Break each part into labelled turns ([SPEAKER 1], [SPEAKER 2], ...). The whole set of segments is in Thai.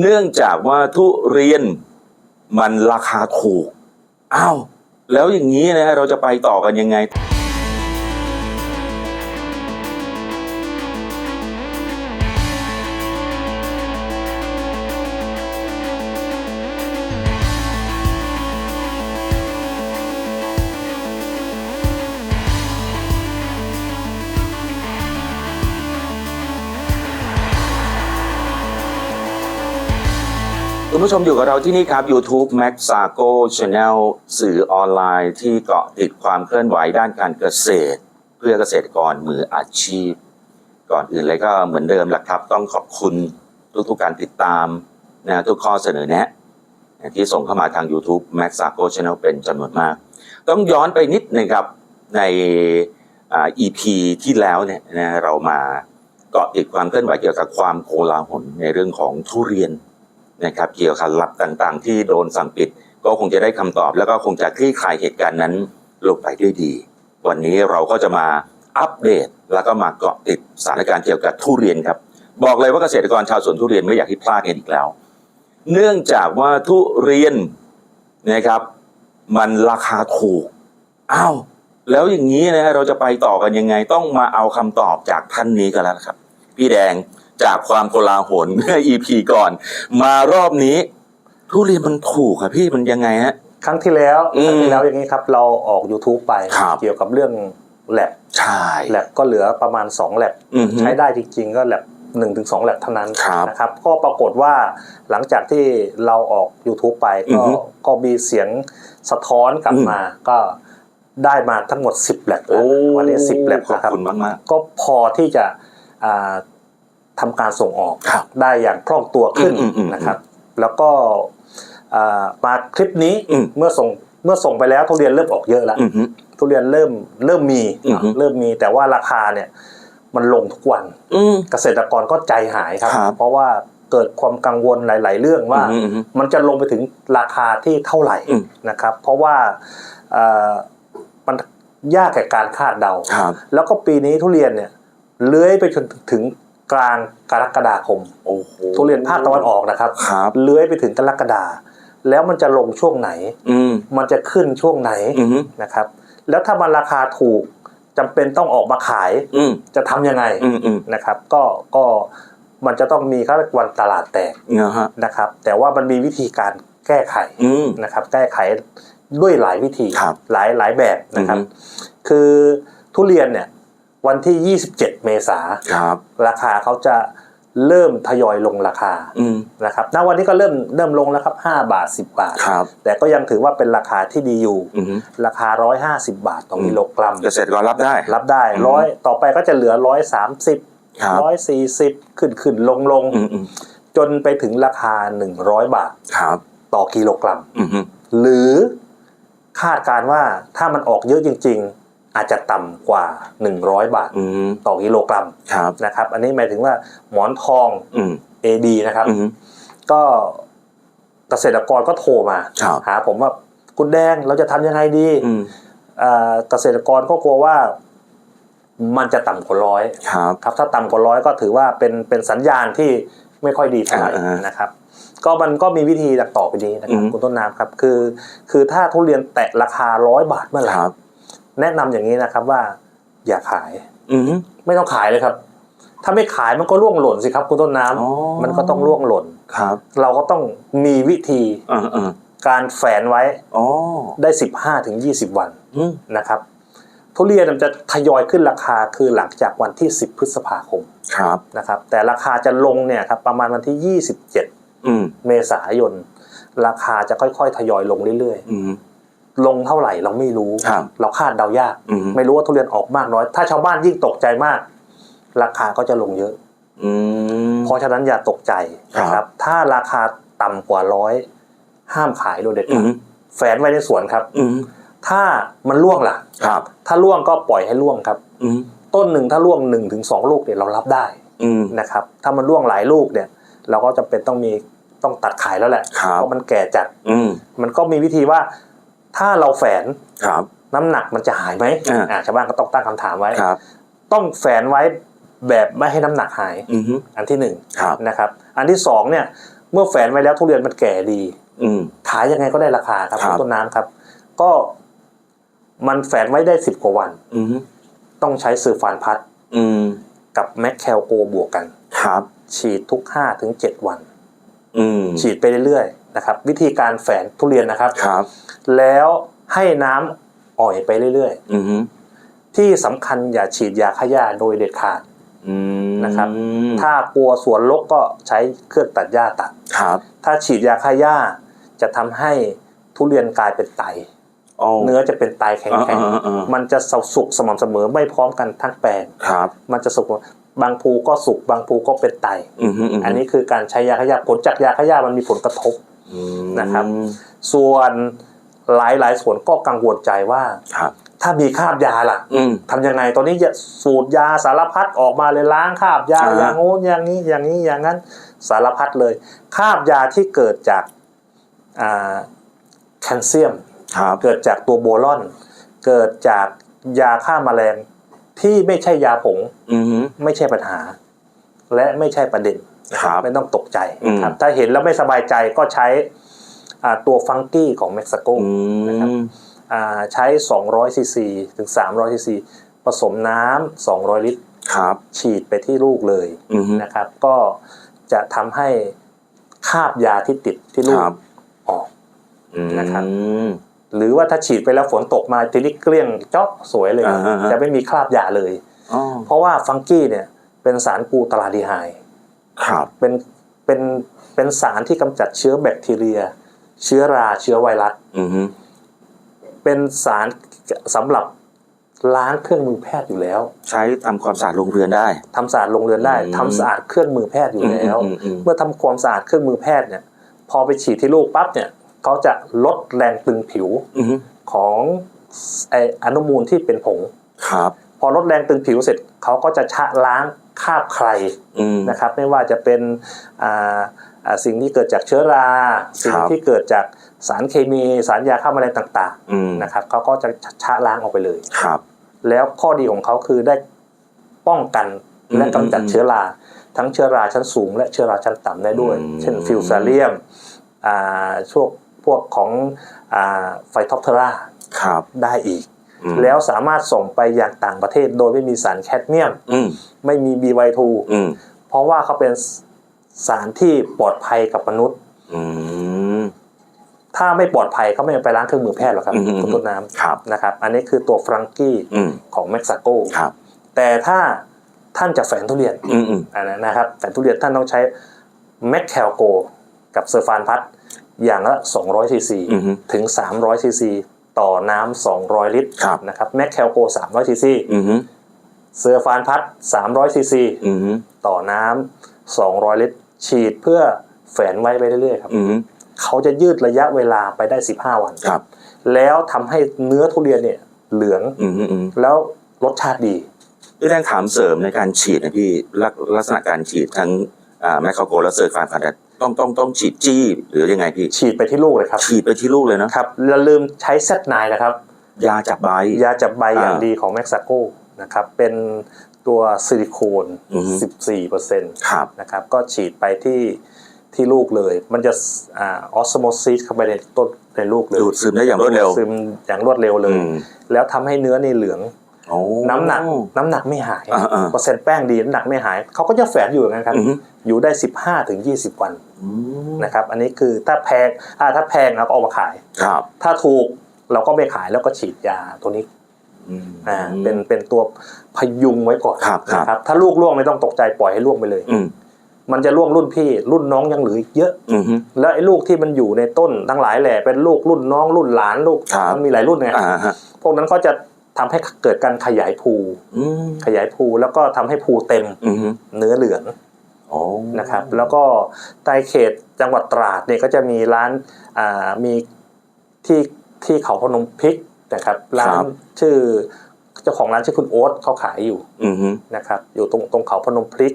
[SPEAKER 1] เนื่องจากว่าทุเรียนมันราคาถูกอ้าวแล้วอย่างนี้นะฮะเราจะไปต่อกันยังไง คุณผู้ชมอยู่กับเราที่นี่ครับ YouTube Max Sago Channel สื่อออนไลน์ที่เกาะติดความเคลื่อนไหวด้านการเกษตร เพื่อเกษตรกรมืออาชีพ ก่อนอื่นเลยก็เหมือนเดิมหละครับ ต้องขอบคุณทุกๆการติดตามนะทุกข้อเสนอแนะ ที่ส่งเข้ามาทาง YouTube Max Sago Channel เป็นจำนวนมาก ต้องย้อนไปนิดนะครับในอ่า EP ที่แล้วเนี่ยนะเรามาเกาะติดความเคลื่อนไหวเกี่ยวกับความโกลาหลในเรื่องของทุเรียน นะครับเกี่ยวกับหลักต่างๆ ที่โดนสั่งปิด ก็คงจะได้คำตอบ แล้วก็คงจะคลี่คลายเหตุการณ์นั้นลงไปด้วยดี วันนี้เราก็จะมาอัปเดตแล้วก็มาเกาะติดสถานการณ์เกี่ยวกับทุเรียนครับ บอกเลยว่าเกษตรกรชาวสวนทุเรียนไม่อยากให้พลาดกันอีกแล้ว เนื่องจากว่าทุเรียนนะครับ มันราคาถูกอ้าวแล้วอย่างนี้นะฮะเราจะไปต่อกันยังไงต้องมาเอาคำตอบจากท่านนี้กันแล้วครับ พี่แดง จากความโกลาหลเมื่อ EP ก่อน มารอบนี้ ทุเรียนมันถูกอะพี่มันยังไงฮะ
[SPEAKER 2] ครั้งที่แล้ว
[SPEAKER 1] อืม
[SPEAKER 2] ครั้งที่แล้วอย่างนี้ครับ เราออก YouTube ไป
[SPEAKER 1] ครับ
[SPEAKER 2] เกี่ยวกับเรื่องแลบ
[SPEAKER 1] ใช่
[SPEAKER 2] แลบก็เหลือประมาณ2แลบ
[SPEAKER 1] อือฮึ
[SPEAKER 2] ใช้ได้จริงๆ ก็แลบหนึ่งถึงสองแลบเท่านั้น
[SPEAKER 1] ครับ
[SPEAKER 2] นะครับ ก็ปรากฏว่าหลังจากที่เราออก YouTube ไป
[SPEAKER 1] อื
[SPEAKER 2] ก็
[SPEAKER 1] อฮึ
[SPEAKER 2] ก็มีเสียงสะท้อนกลับ
[SPEAKER 1] อืม
[SPEAKER 2] มา ก็ได้มาทั้งหมด 10แลบแล้ววันนี้ 10แลบ
[SPEAKER 1] ขอบ
[SPEAKER 2] นะครับ
[SPEAKER 1] คุณมากมาก
[SPEAKER 2] ก็พอที่จะอ่า ทำการส่งออก
[SPEAKER 1] ครับ
[SPEAKER 2] ได้อย่างคล่องตัวขึ้น
[SPEAKER 1] อืมอืมอืม
[SPEAKER 2] นะครับ แล้วก็อ่ามาคลิปนี้
[SPEAKER 1] อืม
[SPEAKER 2] เมื่อส่งเมื่อส่งไปแล้วทุเรียนเริ่มออกเยอะแล้ว
[SPEAKER 1] อือฮึ
[SPEAKER 2] ทุเรียนเริ่มเริ่มมี
[SPEAKER 1] อือฮึ
[SPEAKER 2] เริ่มมีแต่ว่าราคาเนี่ย มันลงทุกวัน
[SPEAKER 1] อืม
[SPEAKER 2] เกษตรกรก็ใจหายครับ
[SPEAKER 1] ครับ
[SPEAKER 2] เพราะว่าเกิดความกังวลหลาย ๆ เรื่องว่า
[SPEAKER 1] อืมอืม
[SPEAKER 2] มันจะลงไปถึงราคาที่เท่าไหร่
[SPEAKER 1] อืม
[SPEAKER 2] นะครับ เพราะว่าเอ่อมันยากแก่การคาดเดา
[SPEAKER 1] ครับ
[SPEAKER 2] แล้วก็ปีนี้ทุเรียนเนี่ยเลื้อยไปจนถึง กลางกรกฎาคม
[SPEAKER 1] โอ้โห
[SPEAKER 2] ทุเรียนภาคตะวันออกนะครับ
[SPEAKER 1] ครับ
[SPEAKER 2] เลื้อยไปถึงกรกฎาแล้วมันจะลงช่วงไหน
[SPEAKER 1] อืม
[SPEAKER 2] มันจะขึ้นช่วงไหน
[SPEAKER 1] อืม
[SPEAKER 2] นะครับ แล้วถ้ามันราคาถูกจำเป็นต้องออกมาขาย
[SPEAKER 1] อืม
[SPEAKER 2] จะทำยังไง
[SPEAKER 1] อืมอืม
[SPEAKER 2] นะครับ ก็ก็มันจะต้องมีเขาเรียกวันตลาดแตก
[SPEAKER 1] นะฮะ
[SPEAKER 2] นะครับ แต่ว่ามันมีวิธีการแก้ไข
[SPEAKER 1] อืม
[SPEAKER 2] นะครับ แก้ไขด้วยหลายวิธี
[SPEAKER 1] ครับ
[SPEAKER 2] หลายหลายแบบนะครับ
[SPEAKER 1] อือฮึ
[SPEAKER 2] คือทุเรียนเนี่ย วันที่ 27 เมษา
[SPEAKER 1] ครับ
[SPEAKER 2] ราคาเขาจะเริ่มทยอยลงราคา
[SPEAKER 1] อืม
[SPEAKER 2] นะครับณวันนี้ก็เริ่มเริ่มลงแล้วครับ 5 บาท 10 บาท
[SPEAKER 1] ครับ
[SPEAKER 2] แต่ก็ยังถือว่าเป็นราคาที่ดีอยู่
[SPEAKER 1] อืม
[SPEAKER 2] ราคา 150 บาทต่อกิโลกรัม
[SPEAKER 1] เกษตรกรรับได้
[SPEAKER 2] รับได้
[SPEAKER 1] อืม
[SPEAKER 2] ร้อยต่อไปก็จะเหลือ 130
[SPEAKER 1] ครับ
[SPEAKER 2] 140 ขึ้นขึ้นลงลง
[SPEAKER 1] อืมอืม
[SPEAKER 2] จนไปถึงราคา 100 บาท
[SPEAKER 1] ครับ
[SPEAKER 2] ต่อกิโลกรัม
[SPEAKER 1] อืมอืม
[SPEAKER 2] หรือคาดการณ์ว่าถ้ามันออกเยอะจริง ๆ อาจจะต่ำกว่า 100 บาท
[SPEAKER 1] อืม
[SPEAKER 2] ต่อกิโลกรัม
[SPEAKER 1] ครับ
[SPEAKER 2] นะครับ อันนี้หมายถึงว่าหมอนทอง
[SPEAKER 1] อืม
[SPEAKER 2] AD นะครับ
[SPEAKER 1] อืม
[SPEAKER 2] ก็เกษตรกรก็โทรมา
[SPEAKER 1] ครับ
[SPEAKER 2] หาผมว่าคุณแดงเราจะทำยังไงดี
[SPEAKER 1] อืม
[SPEAKER 2] เอ่อเกษตรกรก็กลัวว่ามันจะต่ำกว่าร้อย
[SPEAKER 1] ครับ
[SPEAKER 2] ครับ ถ้าต่ำกว่าร้อยก็ถือว่าเป็นเป็นสัญญาณที่ไม่ค่อยดีเท่าไหร่
[SPEAKER 1] อ่าอ่าน
[SPEAKER 2] นะครับ ก็มันก็มีวิธีดักต่อไปนี้นะครับ
[SPEAKER 1] อืม
[SPEAKER 2] คุณต้นน้ำครับ คือ คือถ้าทุเรียนแตะราคาร้อยบาทเมื่อไหร่
[SPEAKER 1] ครับ
[SPEAKER 2] แนะนำอย่างนี้นะครับว่า อย่าขาย
[SPEAKER 1] อืม
[SPEAKER 2] ไม่ต้องขายเลยครับ ถ้าไม่ขายมันก็ร่วงหล่นสิครับคุณต้นน้ำ
[SPEAKER 1] อ๋อ
[SPEAKER 2] มันก็ต้องร่วงหล่น
[SPEAKER 1] ครับ
[SPEAKER 2] เราก็ต้องมีวิธี
[SPEAKER 1] อ่าอ่า
[SPEAKER 2] การแฝนไว้
[SPEAKER 1] อ๋อ
[SPEAKER 2] ได้15ถึง20วัน
[SPEAKER 1] อืม
[SPEAKER 2] นะครับทุเรียนมันจะทยอยขึ้นราคาคือหลังจากวันที่ 10 พฤษภาคม
[SPEAKER 1] ครับ
[SPEAKER 2] นะครับ แต่ราคาจะลงเนี่ยครับประมาณวันที่ 27
[SPEAKER 1] อืม
[SPEAKER 2] เมษายน ราคาจะค่อยๆ ทยอยลงเรื่อย
[SPEAKER 1] อืม
[SPEAKER 2] ๆ ลงเท่าไหร่เราไม่รู้
[SPEAKER 1] ครับ
[SPEAKER 2] เราคาดเดายาก
[SPEAKER 1] อืม
[SPEAKER 2] ไม่รู้ว่าทุเรียนออกมากน้อย ถ้าชาวบ้านยิ่งตกใจมาก ราคาก็จะลงเยอะ
[SPEAKER 1] อืม
[SPEAKER 2] เพราะฉะนั้นอย่าตกใจนะค
[SPEAKER 1] ครั
[SPEAKER 2] รับบถ้าราคาต่ำกว่าร้อยห้ามขายโดยเด็ด
[SPEAKER 1] อื
[SPEAKER 2] ขาด
[SPEAKER 1] ม
[SPEAKER 2] แฝนไว้ในสวนครับ
[SPEAKER 1] อืม
[SPEAKER 2] ถ้ามันร่วงล่ะ
[SPEAKER 1] ครับ
[SPEAKER 2] ถ้าร่วงก็ปล่อยให้ร่วงครับ
[SPEAKER 1] อืม
[SPEAKER 2] ต้นหนึ่งถ้าร่วง1นถึงสลูกเนี่ยเรารับได้
[SPEAKER 1] อืม
[SPEAKER 2] นะครับ ถ้ามันร่วงหลายลูกเนี่ย เราก็จะเป็นต้องมีต้องตัดขายแล้วแหละ
[SPEAKER 1] ครับ
[SPEAKER 2] เพราะมันแก่จัด
[SPEAKER 1] อืม
[SPEAKER 2] มันก็มีวิธีว่า ถ้าเราแฝน
[SPEAKER 1] ครับ
[SPEAKER 2] น้ำหนักมันจะหายไหม
[SPEAKER 1] อ่า
[SPEAKER 2] อ่าชาวบ้านก็ต้องตั้งคำถามไว้
[SPEAKER 1] ครับ
[SPEAKER 2] ต้องแฝนไว้แบบไม่ให้น้ำหนักหาย
[SPEAKER 1] อืม
[SPEAKER 2] อันที่หนึ่ง
[SPEAKER 1] ครับ
[SPEAKER 2] นะครับ อันที่สองเนี่ย เมื่อแฝนไว้แล้วทุเรียนมันแก่ดี
[SPEAKER 1] อืม
[SPEAKER 2] ขายยังไงก็ได้ราคาครับ
[SPEAKER 1] ครับ
[SPEAKER 2] คุณต้นน้ำครับ ก็มันแฝนไว้ได้สิบกว่าวัน
[SPEAKER 1] อืม
[SPEAKER 2] ต้องใช้ซือฟานพัด
[SPEAKER 1] อืม
[SPEAKER 2] กับแมคแคลโกบวกกัน
[SPEAKER 1] ครับ
[SPEAKER 2] ฉีดทุกห้าถึงเจ็ดวัน
[SPEAKER 1] อืม
[SPEAKER 2] ฉีดไปเรื่อยๆ นะครับ วิธีการแฝนทุเรียนนะครับ
[SPEAKER 1] ครับ
[SPEAKER 2] แล้วให้น้ำอ่อยไปเรื่อย
[SPEAKER 1] อืม
[SPEAKER 2] ๆที่สำคัญอย่าฉีดยาฆ่าหญ้าโดยเด็ดขาด
[SPEAKER 1] อืม
[SPEAKER 2] นะครับ ถ้ากลัวสวนรกก็ใช้เครื่องตัดหญ้าตัด
[SPEAKER 1] ครับ
[SPEAKER 2] ถ้าฉีดยาฆ่าหญ้าจะทำให้ทุเรียนกลายเป็นไต
[SPEAKER 1] โอ้
[SPEAKER 2] เนื้อจะเป็นไตแข็ง
[SPEAKER 1] อ่าอ่าอ่า
[SPEAKER 2] ๆ มันจะสุกสม่ำเสมอไม่พร้อมกันทั้งแปลง
[SPEAKER 1] ครับ
[SPEAKER 2] มันจะสุกบางภูก็สุกบางภูก็เป็นไต
[SPEAKER 1] อืมอืม
[SPEAKER 2] อันนี้คือการใช้ยาฆ่าหญ้าผลจากยาฆ่าหญ้ามันมีผลกระทบ
[SPEAKER 1] อืม
[SPEAKER 2] นะครับ ส่วนหลายหลายๆส่วนก็กังวลใจว่า
[SPEAKER 1] ครับ
[SPEAKER 2] ถ้ามีคราบยาล่ะ
[SPEAKER 1] อืม
[SPEAKER 2] ทำยังไงตอนนี้จะสูตรยาสารพัดออกมาเลยล้างคราบยา
[SPEAKER 1] อ่าฮะ
[SPEAKER 2] อย่างโน้นอย่างนี้อย่างนี้อย่างนั้นสารพัดเลยคราบยาที่เกิดจากอ่าแคลเซียม
[SPEAKER 1] ครับ
[SPEAKER 2] เกิดจากตัวโบรอน เกิดจากยาฆ่าแมลงที่ไม่ใช่ยาผง
[SPEAKER 1] อืม
[SPEAKER 2] ไม่ใช่ปัญหา และไม่ใช่ประเด็น นะครับไม่ต้องตกใจนะครับ
[SPEAKER 1] อืม
[SPEAKER 2] ถ้าเห็นแล้วไม่สบายใจก็ใช้อ่าตัวฟังกี้ของเม็กซิโก
[SPEAKER 1] อื
[SPEAKER 2] นะครับ
[SPEAKER 1] ม
[SPEAKER 2] อ่าใช้ 200ซีซีถึง 300ซีซีผสมน้ำ200 ลิตร
[SPEAKER 1] ครับ
[SPEAKER 2] ฉีดไปที่ลูกเลย
[SPEAKER 1] อืม
[SPEAKER 2] นะครับ ก็จะทำให้คราบยาที่ติดที่ลู
[SPEAKER 1] ค
[SPEAKER 2] ก
[SPEAKER 1] รับ
[SPEAKER 2] ออก
[SPEAKER 1] อืม
[SPEAKER 2] นะครับหรือว่าถ้าฉีดไปแล้วฝนตกมาทีนี้เกลี้ยงเจาะสวยเลย
[SPEAKER 1] อ่าฮะ
[SPEAKER 2] จะไม่มีคราบยาเลย
[SPEAKER 1] อ๋อ
[SPEAKER 2] เพราะว่าฟังกี้เนี่ยเป็นสารกลูตาลาดีไฮด์
[SPEAKER 1] ครับ
[SPEAKER 2] เป็นเป็นเป็นสารที่กำจัดเชื้อแบคทีเรีย เชื้อราเชื้อไวรัส
[SPEAKER 1] อืม
[SPEAKER 2] เป็นสารสำหรับล้างเครื่องมือแพทย์อยู่แล้ว
[SPEAKER 1] ใช้ทำความสะอาดโรงเรือนได้
[SPEAKER 2] ทำสะอาดโรงเรือนได้
[SPEAKER 1] อืม
[SPEAKER 2] ทำสะอาดเครื่องมือแพทย์อยู่แล้ว
[SPEAKER 1] อืมอืมอืม
[SPEAKER 2] เมื่อทำความสะอาดเครื่องมือแพทย์เนี่ย พอไปฉีดที่ลูกปั๊บเนี่ยเขาจะลดแรงตึงผิว
[SPEAKER 1] อืม
[SPEAKER 2] ของไออนุมูลที่เป็นผง
[SPEAKER 1] ครับ
[SPEAKER 2] พ อลดแรงตึงผิวเสร็จเขาก็จะชะล้างคราบใคร
[SPEAKER 1] อืม
[SPEAKER 2] นะครับ ไม่ว่าจะเป็นอ่าอ่าสิ่งที่เกิดจากเชื้อรา สิ่งที่เกิดจากสารเคมีสารยาฆ่าแมลงต่าง
[SPEAKER 1] อืม
[SPEAKER 2] ๆนะครับเขาก็จะชะล้างออกไปเลย
[SPEAKER 1] ครับ
[SPEAKER 2] แล้วข้อดีของเขาคือได้ป้องกันและกำจัด
[SPEAKER 1] อืม
[SPEAKER 2] เชื้อรา ทั้งเชื้อราชั้นสูง และเชื้อราชั้นต่ำได้ด้วย
[SPEAKER 1] อืม
[SPEAKER 2] เช่นฟิวซาเลียมอ่าช่วงพวกของไฟท็อปเทอรา
[SPEAKER 1] ครับ
[SPEAKER 2] ได้อีก
[SPEAKER 1] อืม
[SPEAKER 2] แล้วสามารถส่งไปยังต่างประเทศโดยไม่มีสารแคดเมียม
[SPEAKER 1] อืม
[SPEAKER 2] ไม่มี BY2
[SPEAKER 1] อืม
[SPEAKER 2] เพราะว่าเขาเป็นสารที่ปลอดภัยกับมนุษย์
[SPEAKER 1] อืม
[SPEAKER 2] ถ้าไม่ปลอดภัยเขาไม่เอาไปล้างเครื่องมือแพทย์หรอกครับ
[SPEAKER 1] อืม
[SPEAKER 2] คุณต้นน้
[SPEAKER 1] ครับำ
[SPEAKER 2] นะครับ อันนี้คือตัวฟรังกี้
[SPEAKER 1] อืม
[SPEAKER 2] ของเม็กซิโก
[SPEAKER 1] ครับ
[SPEAKER 2] แต่ถ้าท่านจะแฝงทุเรียน
[SPEAKER 1] อืมอืม
[SPEAKER 2] อันนั้นนะครับแฝงทุเรียนท่านต้องใช้แมคแคลโก กับเซอร์ฟานพัดอย่างละ200ซีซี
[SPEAKER 1] อืม
[SPEAKER 2] ถึง300ซีซี ต่อน้ำ200 ลิตร
[SPEAKER 1] ครับ
[SPEAKER 2] นะครับแมคแคลโก300ซีซี
[SPEAKER 1] อืม
[SPEAKER 2] เซอร์ฟานพัด300ซีซี
[SPEAKER 1] อืม
[SPEAKER 2] ต่อน้ำ200 ลิตร ฉีดเพื่อแฝนไว้ไปเรื่อยๆครับ
[SPEAKER 1] อืม
[SPEAKER 2] เขาจะยืดระยะเวลาไปได้ 15 วัน
[SPEAKER 1] ครับ
[SPEAKER 2] แล้วทำให้เนื้อทุเรียนเนี่ยเหลือง
[SPEAKER 1] อืมอืม
[SPEAKER 2] แล้วรสชาติดี
[SPEAKER 1] พี่แดงถามเสริมในการฉีดนะพี่ลักลักษณะการฉีดทั้งอ่าแมคคาโกและเซอร์ฟานพันธุ์ ต้องต้องต้องฉีดจี้หรือยังไงพี่
[SPEAKER 2] ฉีดไปที่ลูกเลยครับ
[SPEAKER 1] ฉีดไปที่ลูกเลยเนอะ
[SPEAKER 2] ครับอย่าลืมใช้เซตไนนะครับ
[SPEAKER 1] ยาจับใบ
[SPEAKER 2] ยาจับใบอย่าง
[SPEAKER 1] อ่า
[SPEAKER 2] ดีของแม็กซาโกนะครับเป็นตัวซิลิโคน
[SPEAKER 1] อือฮึ
[SPEAKER 2] 14%
[SPEAKER 1] ครับ
[SPEAKER 2] นะครับก็ฉีดไปที่ที่ลูกเลย มันจะอ่าออสโมซิสเข้าไปในต้นในลูกเลย
[SPEAKER 1] ดูดซึมได้อย่างรวดเร็ว
[SPEAKER 2] ซึมอย่างรวดเร็วเลย
[SPEAKER 1] อืม
[SPEAKER 2] แล้วทำให้เนื้อนี่เหลือง
[SPEAKER 1] โอ้
[SPEAKER 2] น้ำหนักน้ำหนักไม่หาย
[SPEAKER 1] อ่าอ่า
[SPEAKER 2] เปอร์เซ็นต์แป้งดีน้ำหนักไม่หายเขาก็จะแฝงอยู่อย่างนั้นครับ
[SPEAKER 1] อืม
[SPEAKER 2] อยู่ได้ 15ถึง20 วัน
[SPEAKER 1] อืม
[SPEAKER 2] นะครับอันนี้คือถ้าแพงอ่าถ้าแพงเราก็เอามาขาย
[SPEAKER 1] ครับ
[SPEAKER 2] ถ้าถูกเราก็ไม่ขายแล้วก็ฉีดยาตัวนี้
[SPEAKER 1] อืม
[SPEAKER 2] อ่าเป็นเป็นตัวพยุงไว้ก่อน
[SPEAKER 1] ครับครับ
[SPEAKER 2] นะครับถ้าลูกล่วงไม่ต้องตกใจปล่อยให้ล่วงไปเลย
[SPEAKER 1] อืม
[SPEAKER 2] มันจะล่วงรุ่นพี่รุ่นน้องยังเหลืออีกเยอะ
[SPEAKER 1] อืม
[SPEAKER 2] แล้วไอ้ลูกที่มันอยู่ในต้นทั้งหลายแหล่เป็นลูกรุ่นน้องรุ่นหลานลูก
[SPEAKER 1] ครับ
[SPEAKER 2] มันมีหลายรุ่นไง
[SPEAKER 1] อ่าฮะ
[SPEAKER 2] พวกนั้นก็จะ ทำให้เกิดการขยายภู
[SPEAKER 1] อืม
[SPEAKER 2] ขยายภูแล้วก็ทำให้ภูเต็ม
[SPEAKER 1] อืม
[SPEAKER 2] เนื้อเหลือง
[SPEAKER 1] โอ้
[SPEAKER 2] นะครับแล้วก็ใต้เขตจังหวัดตราดเนี่ยก็จะมีร้านอ่ามีที่ที่เขาพนมพริกนะครับร้านชื่อเจ้าของร้านชื่อคุณโอ๊ตเขาขายอยู่
[SPEAKER 1] อืม
[SPEAKER 2] นะครับอยู่ตรงตรงเขาพนมพริก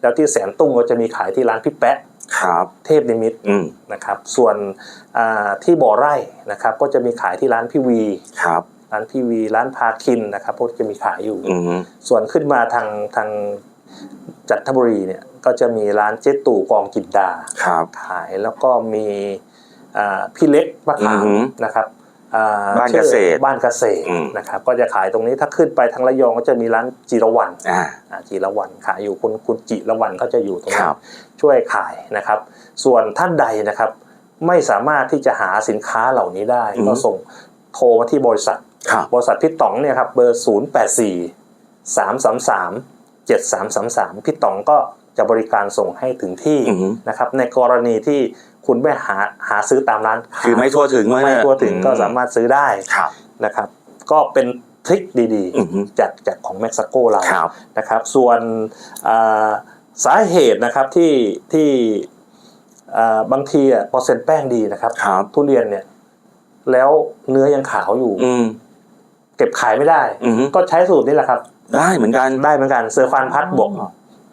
[SPEAKER 2] แล้วที่แสนตุ้งก็จะมีขายที่ร้านพี่แปะ
[SPEAKER 1] ครับ
[SPEAKER 2] เทพนิมิตร
[SPEAKER 1] อืม
[SPEAKER 2] นะครับ ส่วนอ่าที่บ่อไร่นะครับ ก็จะมีขายที่ร้านพี่วี
[SPEAKER 1] ครับ
[SPEAKER 2] ร้านพี่วีร้านพาคินนะครับพวกจะมีขายอยู่
[SPEAKER 1] อืม
[SPEAKER 2] ส่วนขึ้นมาทางทางจันทบุรีเนี่ยก็จะมีร้านเจ๊ตู่กองจินดา
[SPEAKER 1] ครับ
[SPEAKER 2] ขายแล้วก็มีอ่าพี่เล็กมะขาม
[SPEAKER 1] อือหือ
[SPEAKER 2] นะครับอ่
[SPEAKER 1] บ้านเกษตร
[SPEAKER 2] ชื่อบ้านเกษตร
[SPEAKER 1] อืม
[SPEAKER 2] นะครับก็จะขายตรงนี้ถ้าขึ้นไปทางระยองก็จะมีร้านจิรวัน
[SPEAKER 1] อ่า
[SPEAKER 2] อ่าจิรวันขายอยู่คุณคุณจิรวันเขาจะอยู่ตรง
[SPEAKER 1] ค
[SPEAKER 2] นั้
[SPEAKER 1] รั
[SPEAKER 2] น
[SPEAKER 1] บ
[SPEAKER 2] ช่วยขายนะครับ ส่วนท่านใดนะครับ ไม่สามารถที่จะหาสินค้าเหล่านี้ได้
[SPEAKER 1] อือหือ
[SPEAKER 2] ก็ส่งโทรมาที่บริษัท
[SPEAKER 1] ครั บ
[SPEAKER 2] บริษัทพี่ต๋องเนี่ยครับเบอร์ 0 8 4 3 3 3 7 3 3 3 พี่ต๋องก็จะบริการส่งให้ถึงที่
[SPEAKER 1] อือฮึ
[SPEAKER 2] นะครับในกรณีที่คุณไม่หาหาซื้อตามร้าน
[SPEAKER 1] คือไม่ทั่วถึง
[SPEAKER 2] ไม่ทั่วถึงก็สามารถซื้อได้
[SPEAKER 1] ครับ
[SPEAKER 2] นะครับ ก็เป็นทริคดี
[SPEAKER 1] อือฮึ
[SPEAKER 2] ๆจากจากของเม็กซิโกเรา
[SPEAKER 1] ครับ
[SPEAKER 2] นะครับ ส่วนอ่าสาเหตุนะครับที่ที่อ่าบางทีอะพอเซ็นแป้งดีนะครับ
[SPEAKER 1] ครับ
[SPEAKER 2] ทุเรียนเนี่ย แล้วเนื้อยังขาวอยู่
[SPEAKER 1] อืม
[SPEAKER 2] เก็บขายไม่ได้
[SPEAKER 1] อือฮึ
[SPEAKER 2] ก็ใช้สูตรนี้แหละครับ
[SPEAKER 1] ได้เหมือนกัน
[SPEAKER 2] ได้เหมือนกันเซอร์ฟานพัดบวก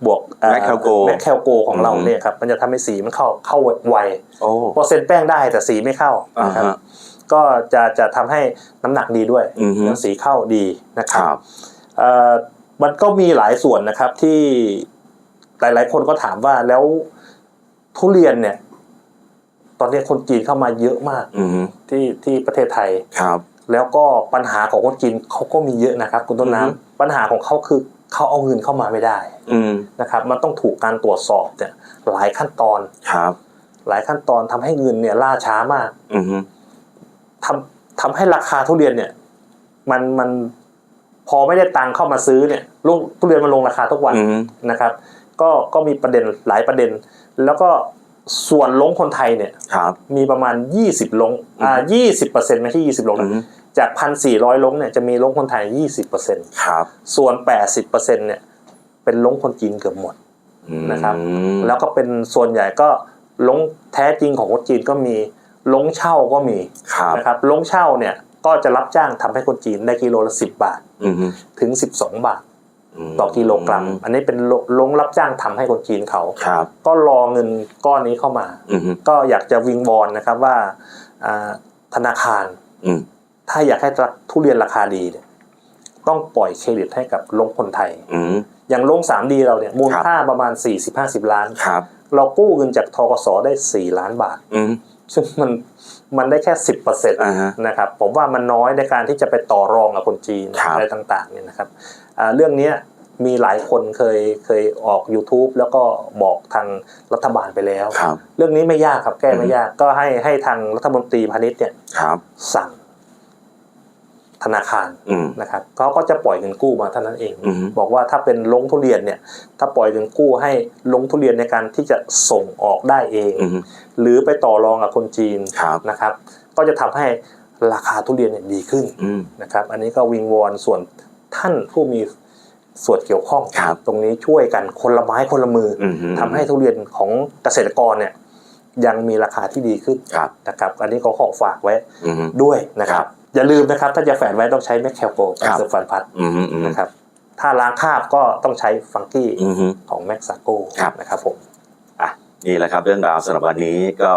[SPEAKER 2] บวก
[SPEAKER 1] แมคแคลโก
[SPEAKER 2] แมคแคลโกของเรา
[SPEAKER 1] อืม
[SPEAKER 2] เนี่ยครับมันจะทำให้สีมันเข้าเข้าไว
[SPEAKER 1] โอ้
[SPEAKER 2] พอเซ็นแป้งได้แต่สีไม่เข้า
[SPEAKER 1] อ่า
[SPEAKER 2] นะครับ
[SPEAKER 1] ฮะ
[SPEAKER 2] ก็จะจะทำให้น้ำหนักดีด้วย
[SPEAKER 1] อือฮึ
[SPEAKER 2] แล้วสีเข้าดีนะค
[SPEAKER 1] ครับ รับ
[SPEAKER 2] เอ่อมันก็มีหลายส่วนนะครับที่หลาย ๆ คนก็ถามว่าแล้วทุเรียนเนี่ย ตอนนี้คนจีนเข้ามาเยอะมาก
[SPEAKER 1] อืม
[SPEAKER 2] ที่ที่ประเทศไทย
[SPEAKER 1] ครับ
[SPEAKER 2] แล้วก็ปัญหาของคนจีนเขาก็มีเยอะนะครับ คุณต้นน้ำ
[SPEAKER 1] อือฮึ
[SPEAKER 2] ปัญหาของเขาคือเขาเอาเงินเข้ามาไม่ได้
[SPEAKER 1] อืม
[SPEAKER 2] นะครับ มันต้องถูกการตรวจสอบเนี่ย หลายขั้นตอน
[SPEAKER 1] ครับ
[SPEAKER 2] หลายขั้นตอนทำให้เงินเนี่ยล่าช้ามาก
[SPEAKER 1] อืม
[SPEAKER 2] ทำทำให้ราคาทุเรียนเนี่ย มันมันพอไม่ได้ตังค์เข้ามาซื้อเนี่ยลงทุเรียนมันลงราคาทุกวัน
[SPEAKER 1] อืม
[SPEAKER 2] นะครับ ก็ก็มีประเด็นหลายประเด็น แล้วก็ ส่วนลงคนไทยเนี่ย
[SPEAKER 1] ครับ
[SPEAKER 2] มีประมาณ 20 ลงอ่า20เปอร์เซ็นต์ไม่ใช่20 ลง
[SPEAKER 1] อื
[SPEAKER 2] นะ
[SPEAKER 1] ม
[SPEAKER 2] จาก 1,400 ลงเนี่ยจะมีลงคนไทย 20เปอร์เซ็นต์
[SPEAKER 1] ครับ
[SPEAKER 2] ส่วน 80%เนี่ยเป็นลงคนจีนเกือบหมด
[SPEAKER 1] อืม
[SPEAKER 2] นะครับแล้วก็เป็นส่วนใหญ่ก็ลงแท้จริงของคนจีนก็มีลงเช่าก็มี
[SPEAKER 1] ครับ
[SPEAKER 2] นะครับลงเช่าเนี่ยก็จะรับจ้างทำให้คนจีนได้กิโลละ 10 บาท
[SPEAKER 1] อืม
[SPEAKER 2] ถึง 12 บาท
[SPEAKER 1] ม
[SPEAKER 2] ต่อกิโลกรัม อันนี้เป็นลลงรับจ้างทำให้คนจีนเขา
[SPEAKER 1] ครับ
[SPEAKER 2] ก็รอเงินก้อนนี้เข้ามา
[SPEAKER 1] อืม
[SPEAKER 2] ก็อยากจะวิงบอลนะครับว่าอ่าธนาคาร
[SPEAKER 1] อืม
[SPEAKER 2] ถ้าอยากให้ทุเรียนราคาดีเนี่ยต้องปล่อยเครดิตให้กับลงคนไทย
[SPEAKER 1] อืม
[SPEAKER 2] อย่างลง 3D เราเนี่ยมูลค่าประมาณ 40-50 ล้าน
[SPEAKER 1] ครับ
[SPEAKER 2] เรากู้เงินจากทกสได้ 4 ล้านบาท
[SPEAKER 1] อืม
[SPEAKER 2] ซึ่งมันมันได้แค่10%
[SPEAKER 1] อ่าฮะ
[SPEAKER 2] นะครับผมว่ามันน้อยในการที่จะไปต่อรองกับคนจีน
[SPEAKER 1] ครับ
[SPEAKER 2] อะไรต่างๆเนี่ยนะครับอ่าเรื่องเนี้ยมีหลายคนเคยเคยออก YouTube แล้วก็บอกทางรัฐบาลไปแล้ว
[SPEAKER 1] ครับ
[SPEAKER 2] เรื่องนี้ไม่ยากครับแก้ไม่
[SPEAKER 1] อืม
[SPEAKER 2] ยากก็ให้ให้ทางรัฐมนตรีพาณิชย์เนี่ย
[SPEAKER 1] ครับ
[SPEAKER 2] สั่ง ธนาคาร
[SPEAKER 1] อืม
[SPEAKER 2] นะครับเขาก็จะปล่อยเงินกู้มาเท่านั้นเอง
[SPEAKER 1] อืม
[SPEAKER 2] บอกว่าถ้าเป็นลงทุเรียนเนี่ยถ้าปล่อยเงินกู้ให้ลงทุเรียนในการที่จะส่งออกได้เอง
[SPEAKER 1] อืม
[SPEAKER 2] หรือไปต่อรองกับคนจีน
[SPEAKER 1] ครับ
[SPEAKER 2] นะครับ ก็จะทำให้ราคาทุเรียนเนี่ยดีขึ้น
[SPEAKER 1] อืม
[SPEAKER 2] นะครับ อันนี้ก็วิงวอนส่วนท่านผู้มีส่วนเกี่ยวข้อง
[SPEAKER 1] ครับ
[SPEAKER 2] ตรงนี้ช่วยกันคนละไม้คนละมืออ
[SPEAKER 1] อืม
[SPEAKER 2] ทำให้ทุเรียนของเกษตรกรเนี่ยยังมีราคาที่ดีขึ้น
[SPEAKER 1] ครับ
[SPEAKER 2] นะครับ อันนี้ก็ขอฝากไว้
[SPEAKER 1] อืม
[SPEAKER 2] ด้วยนะค
[SPEAKER 1] ค
[SPEAKER 2] รั
[SPEAKER 1] รับบ
[SPEAKER 2] อย่าลืมนะครับ ถ้าจะแฝนไว้ต้องใช้แมคแคลโกกับ
[SPEAKER 1] ครับ
[SPEAKER 2] เซอร์ฟันพัด
[SPEAKER 1] อืมอืม
[SPEAKER 2] นะครับถ้าล้างคราบก็ต้องใช้ฟังกี้
[SPEAKER 1] อืม
[SPEAKER 2] ของแม็กซาโก
[SPEAKER 1] ครับ
[SPEAKER 2] นะครับผม
[SPEAKER 1] อะนี่แหละครับเรื่องราวสำหรับวันนี้ก็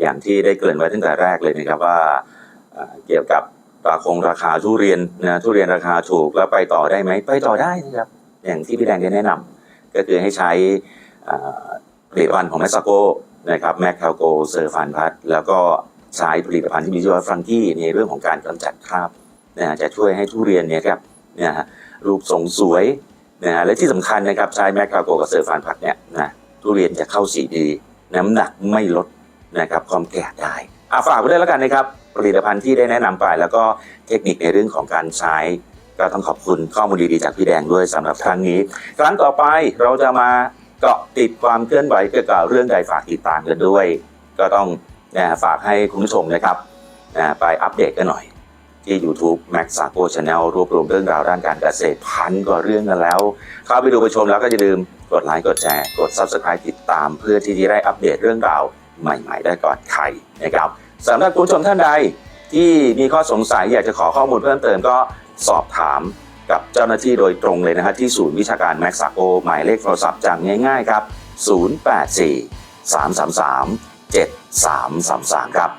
[SPEAKER 1] อย่างที่ได้เกริ่นไว้ตั้งแต่แรกเลยนะครับว่าอ่าเกี่ยวกับราคงราคาทุเรียนนะทุเรียนราคาถูกแล้วไปต่อได้ไหมไปต่อได้นะครับอย่างที่พี่แดงได้แนะนำก็คือให้ใช้อ่าผลิตภัณฑ์ของแมสซาโกนะครับแมคคาโกเซอร์ฟันพัทแล้วก็ ใช้ผลิตภัณฑ์ที่มีชื่อว่าฟรังกี้ในเรื่องของการกำจัดคราบนะฮะจะช่วยให้ทุเรียนเนี่ยครับนะฮะรูปทรงสวยนะฮะและที่สำคัญนะครับใช้แมคคาโกกับเซอร์ฟันพัทเนี่ยนะทุเรียนจะเข้าสีดี น้ำหนักไม่ลดนะครับความแก่ได้อะฝากไว้ด้วยแล้วกันนะครับผลิตภัณฑ์ที่ได้แนะนำไป แล้วก็เทคนิคในเรื่องของการใช้ก็ต้องขอบคุณข้อมูลดีๆจากพี่แดงด้วยสำหรับครั้งนี้ ครั้งต่อไปเราจะมาเกาะติดความเคลื่อนไหวเกี่ยวกับเรื่องใดฝากติดตามกันด้วย ก็ต้อง นะฝากให้คุณผู้ชมนะครับนะไปอัปเดตกันหน่อย ที่ YouTube Max s a g o Channel รวบรวมเรื่องราวด้านการเกษตรพันกว่าเรื่องกันแล้ว เข้าไปดูไปชมแล้วก็อย่าลืมกดไลค์กดแชร์กด Subscribe ติดตาม เพื่อที่จะได้อัปเดตเรื่องราวใหม่ ๆ ได้ก่อนใครนะครับสำหรับคุณผู้ชมท่านใดที่มีข้อสงสัยอยากจะขอข้อมูลเพิ่มเติมก็สอบถามกับเจ้าหน้าที่โดยตรงเลยนะฮะที่ศูนย์วิชาการแม็กซ์โกหมายเลขโทรศัพท์จำง่ายๆครับ 084 333 7333 ครับ